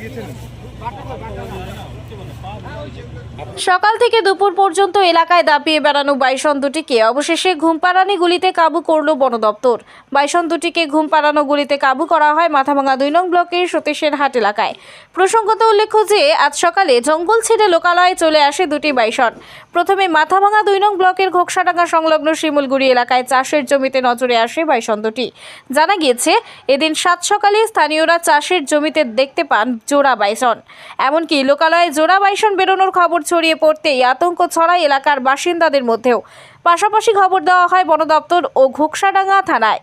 গিয়েছেন সকাল থেকে দুপুর পর্যন্ত এলাকায় দাপিয়ে বেড়ানো বাইসন দুটিকে অবশেষে ঘুমপাড়ানি গুলিতে কাবু করল বন দপ্তর। বাইসন দুটিকে ঘুমপাড়ানো গুলিতে কাবু করা হয় মাথাভাঙা দুই নং ব্লকের সতীশের হাট এলাকায়। প্রসঙ্গত উল্লেখ্য যে, আজ সকালে জঙ্গল ছেড়ে লোকালয়ে চলে আসে দুটি বাইসন। প্রথমে মাথাভাঙা দুই নং ব্লকের ঘোকসাডাঙ্গা সংলগ্ন শিমুলগুড়ি এলাকায় চাষের জমিতে নজরে আসে বাইসন দুটি। জানা গিয়েছে, এদিন সাত সকালে স্থানীয়রা চাষের জমিতে দেখতে পান জোড়া বাইসন। এমনকি লোকালয়ে জোড়া বাইসন বেরোনোর খবর ছড়িয়ে পড়তেই আতঙ্ক ছড়ায় এলাকার বাসিন্দাদের মধ্যেও। পাশাপাশি খবর দেওয়া হয় বন দপ্তর ও ঘোকসাডাঙ্গা থানায়।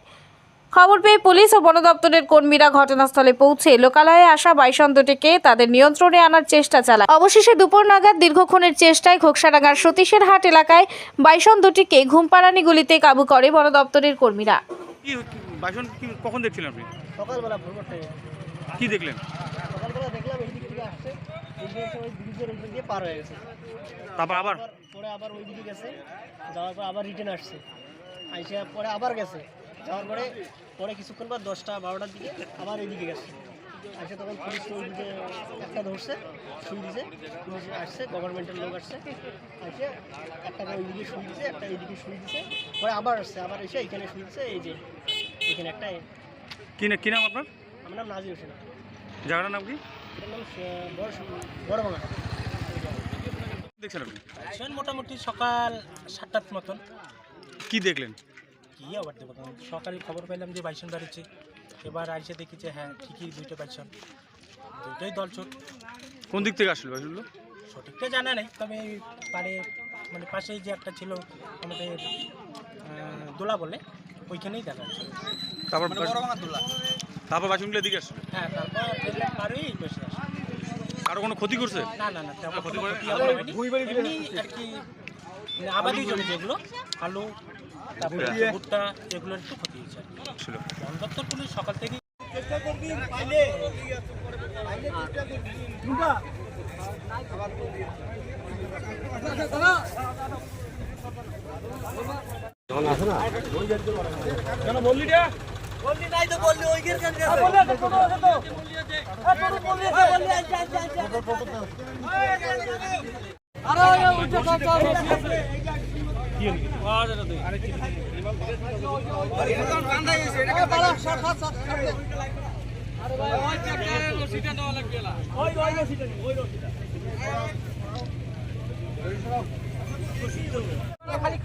খবর পেয়ে পুলিশ ও বন দপ্তরের কর্মীরা ঘটনাস্থলে পৌঁছে লোকালয়ে আসা বাইসন দুটিকে তাদের নিয়ন্ত্রণে আনার চেষ্টা চালায়। অবশেষে দুপুর নাগাদ দীর্ঘক্ষণের চেষ্টায় ঘোকসাডাঙ্গার সতীশের হাট এলাকায় বাইসন দুটিকে ঘুমপাড়ানি গুলিতে কাবু করে বন দপ্তরের কর্মীরা। কি বাসন কি কখন দেখছিলেন আপনি? সকালবেলা ভোর থেকে কি দেখলেন সকালবেলা দেখলাম এই দিক থেকে আসছে এই দিকে এসে ওই ব্রিজের ওই দিয়ে পার হয়ে গেছে। তারপর আবার? পরে আবার ওই দিকে গেছে যাওয়ার পর আবার রিটার্ন আসছে। আইসে পরে আবার গেছে যাওয়ার পরে পরে কিছুক্ষণ পর দশটা বারোটার দিকে আবার এইদিকে গেছে। আসে তখন পুলিশ ওই দিকে একটা ধরছে শুই দিছে পুলিশ আসছে গভর্নমেন্টের লোক আসছে আসে একটাকে ওই দিকে শুই দিছে একটা এইদিকে শুই দিছে পরে আবার আসছে আবার এসে এইখানে শুই দিছে এই যে এখানে একটা কি নাম আপনার? আমার নাম নাজির হোসেন। জায়গাটার নাম কি? দেখছেন আপনি? মোটামুটি সকাল সাতটার মতন। কি দেখলেন? কি আবার দেবো সকালে খবর পেলাম যে বাইসন বেরোচ্ছে এবার আইসে দেখি যে হ্যাঁ ঠিকই দুইটা বাইসন। দুইটাই দলছুট। কোন দিক থেকে আসলো বাসনগুলো সঠিকটা জানা নেই তবে পারে মানে পাশেই যে একটা ছিল আমাদের দোলা বলে ওইখানেই দেখা যাচ্ছে। তারপর তারপর বাসনগুলো দিকে আসলো হ্যাঁ তারপর বসে কারও কোনো ক্ষতি করছে? না না না ক্ষতি আমার হয়নি। এমনি আর কি মানে আবাদি জমি যেগুলো আলু তারপরে ভুট্টা এগুলোর একটু ক্ষতি হয়েছে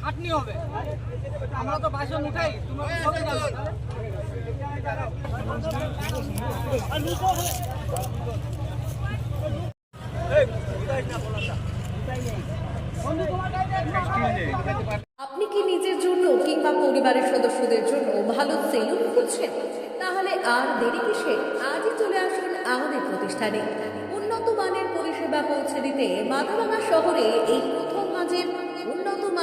খাটনি হবে আমরা তো বাসন উঠাই তোমরা আপনি কি নিজের জন্য কিংবা পরিবারের সদস্যদের জন্য ভালো সেলুন খুঁজছেন? তাহলে আর দেরি কিসে? আজই চলে আসুন আমাদের প্রতিষ্ঠানে। উন্নত মানের পরিষেবা পৌঁছে দিতে মাথাভাঙা শহরে এই প্রথম মাঝের